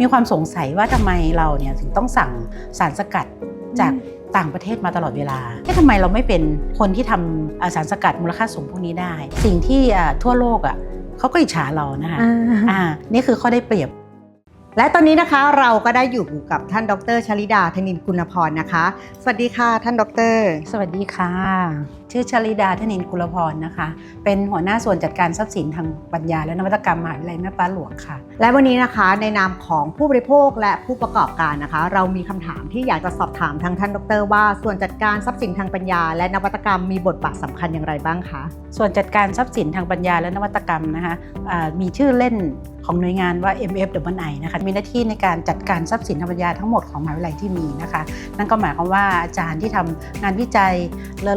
มีความสงสัยว่าทำไมเราเนี่ยถึงต้องสั่งสารสกัดจากต่างประเทศมาตลอดเวลาเอ๊ะทำไมเราไม่เป็นคนที่ทำอ่าสารสกัดมูลค่าสูงพวกนี้ได้ สิ่งที่อ่าทั่วโลกอะเขาก็อิจฉาเรานะคะอ่านี่คือข้อได้เปรียบ และตอนนี้นะคะเราก็ได้อยู่กับท่านดรชลิดาธนินกุณพรนะคะ สวัสดีค่ะท่านดร สวัสดีค่ะ ชื่อชลิดาธนินกุลพรนะคะ เป็นหัวหน้าส่วนจัดการทรัพย์สินทางปัญญา และนวัตกรรมมหาวิทยาลัยแม่ฟ้าหลวงค่ะ และวันนี้นะคะในนามของผู้บริโภคและผู้ประกอบการนะคะ เรามีคำถามที่อยากจะสอบถามทางท่านดร ว่าส่วนจัดการทรัพย์สินทางปัญญา และนวัตกรรมมีบทบาทสำคัญอย่างไรบ้างคะส่วนจัดการทรัพย์สินทางปัญญาและนวัตกรรมนะคะอ่ามีชื่อเล่น ของหน่วยงานว่า MFWI นะคะมีหน้าที่ในการจัดการทรัพย์สินทางปัญญาทั้งหมดของมหาวิทยาลัยที่มีนะคะ นั่นก็หมายความว่าอาจารย์ที่ทำงานวิจัย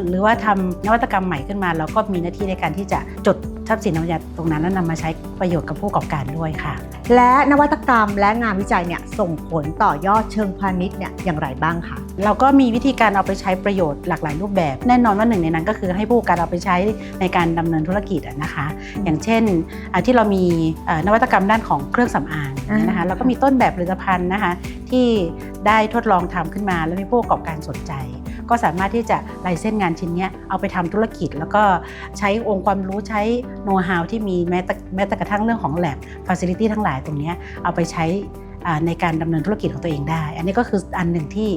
หรือว่าทำนวัตกรรมใหม่ขึ้นมาเราก็มีหน้าที่ในการที่จะจดทรัพย์สินทางปัญญาตรงนั้นแล้วนำมาใช้ประโยชน์กับผู้ประกอบการด้วยค่ะ และนวัตกรรมและงานวิจัยเนี่ยส่งผลต่อยอดเชิงพาณิชย์เนี่ยอย่างไรบ้างคะเราก็มีวิธีการเอาไปใช้ประโยชน์หลากหลายรูปแบบ แน่นอนว่าหนึ่งในนั้นก็คือให้ผู้ประกอบการเอาไปใช้ในการดำเนินธุรกิจอะนะคะ อย่างเช่นอ่าที่เรามีเอ่อนวัตกรรมด้านของเครื่องสำอางเนี่ยนะคะอ่าแล้วก็มีต้นแบบผลิตภัณฑ์นะคะที่ได้ทดลองทำขึ้นมาแล้วมีผู้ประกอบการสนใจ ก็สามารถที่จะลายเส้นงานชิ้นเนี้ยเอาไปทำธุรกิจ แล้วก็ใช้องค์ความรู้ใช้โน้ตฮาวที่มีแม้แต่แม้แต่กระทั่งเรื่องของ lab facility ทั้งหลายตรงเนี้ยเอาไปใช้อ่าในการดำเนินธุรกิจของตัวเองได้ อันนี้ก็คืออันหนึ่งที่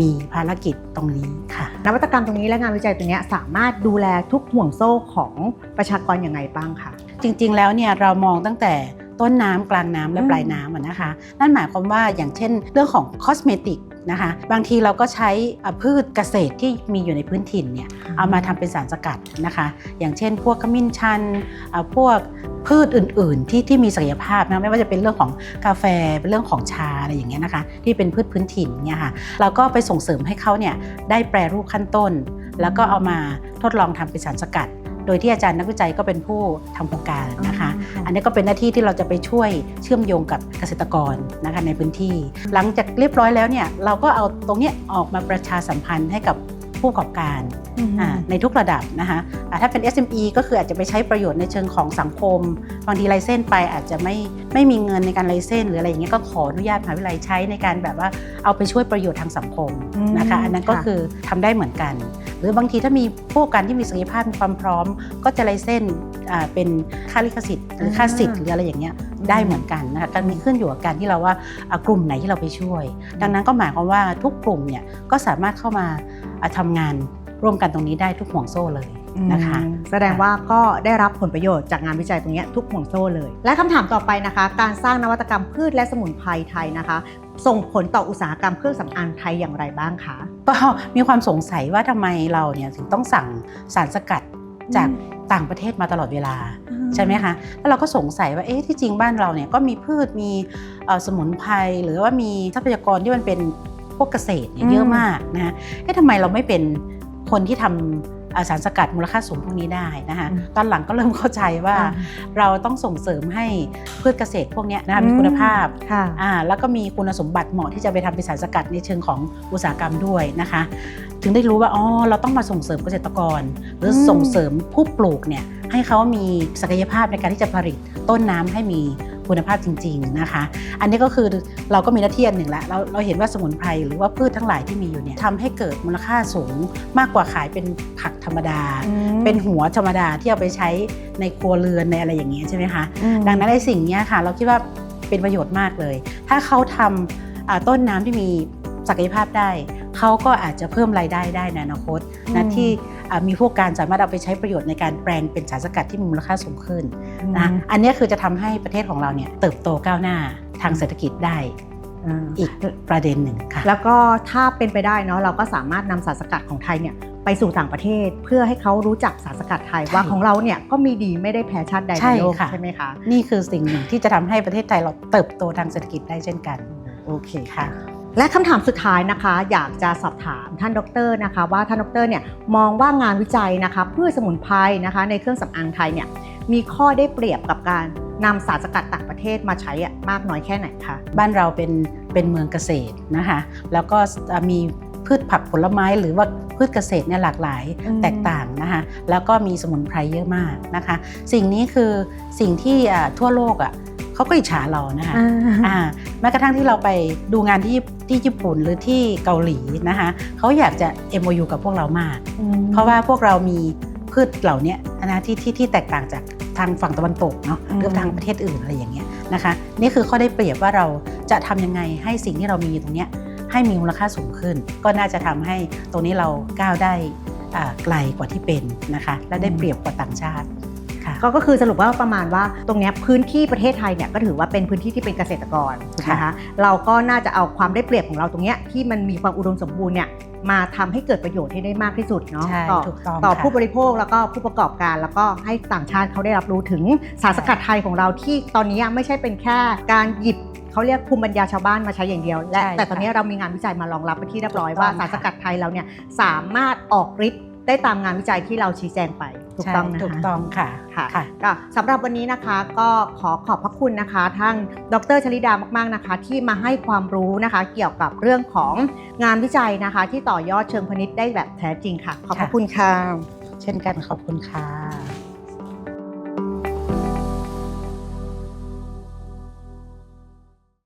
มีภารกิจตรงนี้ค่ะ นวัตกรรมตรงนี้และงานวิจัยตรงเนี้ยสามารถดูแลทุกห่วงโซ่ของประชากรอย่างไรบ้างคะจริงๆแล้วเนี่ยเรามองตั้งแต่ ต้นน้ำกลางน้ำและอืมปลายน้ำอะนะคะ นั่นหมายความว่าอย่างเช่นเรื่องของคอสเมติกนะคะบางทีเราก็ใช้อะพืชเกษตรที่มีอยู่ในพื้นถิ่นเนี่ยเอามาทำเป็นสารสกัดนะคะ อย่างเช่น พวกขมิ้นชันอะพวกพืชอื่น ๆ ที่ที่มีศักยภาพนะไม่ว่าจะเป็นเรื่องของกาแฟเป็นเรื่องของชาอะไรอย่างเงี้ยนะคะ ที่เป็นพืชพื้นถิ่นเนี่ยค่ะเราก็ไปส่งเสริมให้เขาเนี่ยได้แปรรูปขั้นต้น แล้วก็เอามาทดลองทำเป็นสารสกัด โดยที่อาจารย์นักวิจัยก็เป็นผู้ทำโครงการนะคะ อันนี้ก็เป็นหน้าที่ที่เราจะไปช่วยเชื่อมโยงกับเกษตรกรนะคะในพื้นที่ หลังจากเรียบร้อยแล้วเนี่ยเราก็เอาตรงเนี้ยออกมาประชาสัมพันธ์ให้กับผู้ประกอบการอ่าในทุกระดับนะคะอ่าถ้าเป็น SME ก็คืออาจจะไปใช้ประโยชน์ในเชิงของสังคมบางทีไลเส้นไปอาจจะไม่ไม่มีเงินในการไลเส้นหรืออะไรอย่างเงี้ยก็ขออนุญาตมหาวิทยาลัยใช้ในการแบบว่าเอาไปช่วยประโยชน์ทางสังคมนะคะ อันนั้นก็คือทำได้เหมือนกันห รือบางทีถ้ามีผู้ประกอบการที่มีศักยภาพมีความพร้อม ก็จะไลเส้นอ่าเป็นค่าลิขสิทธิ์หรือค่าสิทธิ์หรืออะไรอย่างเงี้ยได้เหมือนกันนะคะการมีขึ้นอยู่กับการที่เราว่าอ่ากลุ่มไหนที่เราไปช่วย ดังนั้นก็หมายความว่าทุกกลุ่มเนี่ยก็สามารถเข้ามาอ่าทำงานร่วมกันตรงนี้ได้ทุกห่วงโซ่เลยนะคะอืมแสดงว่าก็ได้รับผลประโยชน์จากงานวิจัยตรงเนี้ยทุกห่วงโซ่เลย และคำถามต่อไปนะคะ การสร้างนวัตกรรมพืชและสมุนไพรไทยนะคะ ส่งผลต่ออุตสาหกรรมเครื่องสำอางไทยอย่างไรบ้างคะ ก็มีความสงสัยว่าทำไมเราเนี่ยถึงต้องสั่งสารสกัดจากต่างประเทศมาตลอดเวลาใช่ไหมคะแล้วเราก็สงสัยว่าเอ๊ะที่จริงบ้านเราเนี่ยก็มีพืชมีเอ่อสมุนไพรหรือว่ามีทรัพยากรที่มันเป็นพวกเกษตรเนี่ยอืมเยอะมากนะฮะเอ๊ะทำไมเราไม่เป็นคนที่ทำเอ่อ สารสกัดมูลค่าสูงพวกนี้ได้นะคะตอนหลังก็เริ่มเข้าใจว่าอ่าเราต้องส่งเสริมให้พืชเกษตรพวกเนี้ยนะคะมีคุณภาพค่ะอ่าแล้วก็มีคุณสมบัติเหมาะที่จะไปทำเป็นสารสกัดในเชิงของอุตสาหกรรมด้วยนะคะ ถึงได้รู้ว่าอ๋อเราต้องมาส่งเสริมเกษตรกร หรืออมส่งเสริมผู้ปลูกเนี่ยให้เขามีศักยภาพในการที่จะผลิตต้นน้ำให้มี คุณภาพจริง ๆนะคะ อันนี้ก็คือเราก็มีหน้าที่อันหนึ่งละเราเราเห็นว่าสมุนไพรหรือว่าพืชทั้งหลายที่มีอยู่เนี่ยทำให้เกิดมูลค่าสูงมากกว่าขายเป็นผักธรรมดา เป็นหัวธรรมดาที่เอาไปใช้ในครัวเรือนในอะไรอย่างเงี้ยใช่ไหมคะดังนั้นในสิ่งเนี้ยค่ะ เราคิดว่าเป็นประโยชน์มากเลย ถ้าเขาทำอ่าต้นน้ำที่มีศักยภาพได้ เขาก็อาจจะเพิ่มรายได้ได้ในอนาคตอืนะมที่อ่ามีพวกการสามารถเอาไปใช้ประโยชน์ในการแปลงเป็นสารสกัดที่มีมูลค่าสูงขึ้นนะอันเนี้ยคือจะทำให้ประเทศของเราเนี่ยเติบโตก้าวหน้าทางเศรษฐกิจได้อืมอีกประเด็นหนึ่งค่ะแล้วก็ถ้าเป็นไปได้เนาะเราก็สามารถนำสารสกัดของไทยเนี่ยไปสู่ต่างประเทศเพื่อให้เขารู้จักสารสกัดไทยใช่ว่าของเราเนี่ยก็มีดีไม่ได้แพ้ชาติใดใช่ในโลกค่ะใช่ไหมคะนี่คือสิ่งหนึ่งที่จะทำให้ประเทศไทยเราเติบโตทางเศรษฐกิจได้เช่นกันโอเคค่ะ และคำถามสุดท้ายนะคะ อยากจะสอบถามท่านดรนะคะ ว่าท่านดรเนี่ยมองว่างานวิจัยนะคะพืชสมุนไพรนะคะ ในเครื่องสำอางไทยเนี่ยมีข้อได้เปรียบกับการนำสารสกัดต่างประเทศมาใช้อะมากน้อยแค่ไหนคะบ้านเราเป็นเป็นเมืองเกษตรนะคะแล้วก็มีพืชผักผลไม้หรือว่าพืชเกษตรเนี่ยหลากหลายอืมแตกต่างนะคะแล้วก็มีสมุนไพรเยอะมากนะคะ สิ่งนี้คือสิ่งที่อ่าทั่วโลกอะเขาก็อิจฉาเรานะคะอ่าอ่าแม้กระทั่งที่เราไปดูงานที่ ที่ญี่ปุ่นหรือที่เกาหลีนะคะเขาอยากจะ MOU กับพวกเรามาก เพราะว่าพวกเรามีพืชเหล่าเนี้ยนะที่ที่ที่แตกต่างจากทางฝั่งตะวันตกเนาะอืมหรือทางประเทศอื่นอะไรอย่างเงี้ยนะคะ นี่คือข้อได้เปรียบว่าเราจะทำยังไงให้สิ่งที่เรามีอยู่ตรงเนี้ยให้มีมูลค่าสูงขึ้น ก็น่าจะทำให้ตรงนี้เราก้าวได้อ่าไกลกว่าที่เป็นนะคะ และได้เปรียบกว่าต่างชาติค่ะ ก็ก็คือสรุปว่าประมาณว่าตรงเนี้ยพื้นที่ประเทศไทยเนี่ยก็ถือว่าเป็นพื้นที่ที่เป็นเกษตรกรถูกไหมค่ะคะเราก็น่าจะเอาความได้เปรียบของเราตรงเนี้ยที่มันมีความอุดมสมบูรณ์เนี่ยมาทำให้เกิดประโยชน์ให้ได้มากที่สุดเนาะใช่ต่อถูกต้องต่อค่ะผู้บริโภคแล้วก็ผู้ประกอบการแล้วก็ให้ต่างชาติเขาได้รับรู้ถึงสารสกัดไทยของเราที่ตอนนี้ไม่ใช่เป็นแค่การหยิบเขาเรียกภูมิปัญญาชาวบ้านมาใช้อย่างเดียวและใช่แต่ตอนนี้ค่ะเรามีงานวิจัยมารองรับเป็นที่เรียบร้อยถูกต้องว่าสารค่ะสกัดไทยเราเนี่ยสามารถออกฤทธิ์ได้ตามงานวิจัยที่เราชี้แจงไป ถูกใช่ต้องนะคะถูกต้องค่ะค่ะค่ะก็สำหรับวันนี้นะคะก็ขอขอบพระคุณนะคะทั้งดรชลิดามาก ๆนะคะ ที่มาให้ความรู้นะคะ เกี่ยวกับเรื่องของงานวิจัยนะคะ ที่ต่อยอดเชิงพาณิชย์ได้แบบแท้จริงค่ะ ขอบพระค่ะคุณค่ะ เช่นกันขอบคุณค่ะ